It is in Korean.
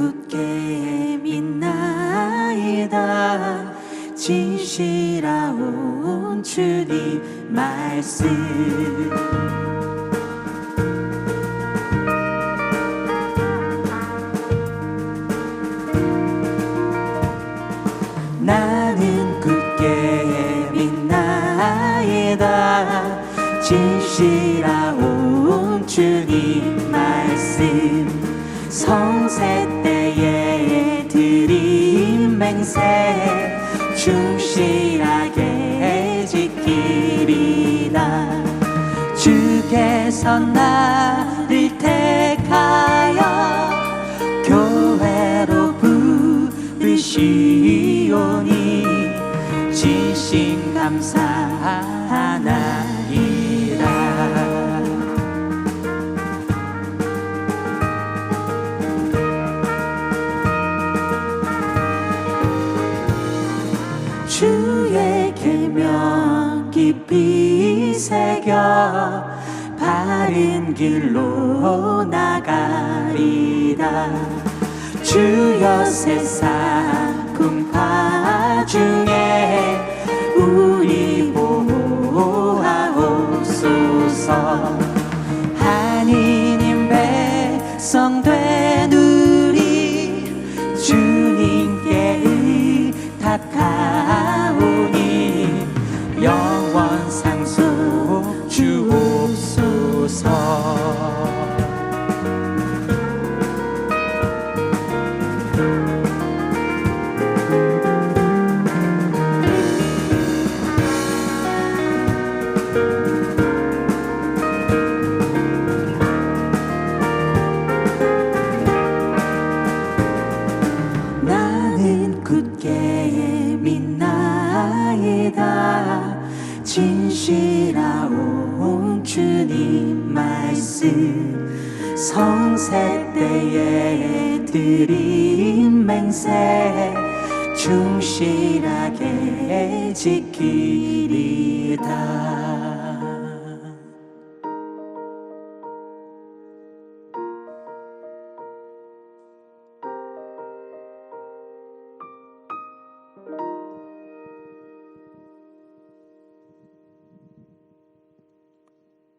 굳게 믿나이다. 진실하온 주님 말씀. 나는 굳게 믿나이다. 진실하온 주님 성세 때에 드린 맹세 충실하게 지키리다 주께서 나를 택하여 교회로 부르시오니 진심 감사 하나 주의 계명 깊이 새겨 바른 길로 나가리다 주여 세상 풍파 중에 우리 보호하옵소서. 하느님 백성 된 우리 주님께 의탁하오니 영 원 상속 주옵소서. 나는 굳게 믿나이다 진실하온 주님 말씀. 성세 때에 드린 맹세 충실하게 지키리다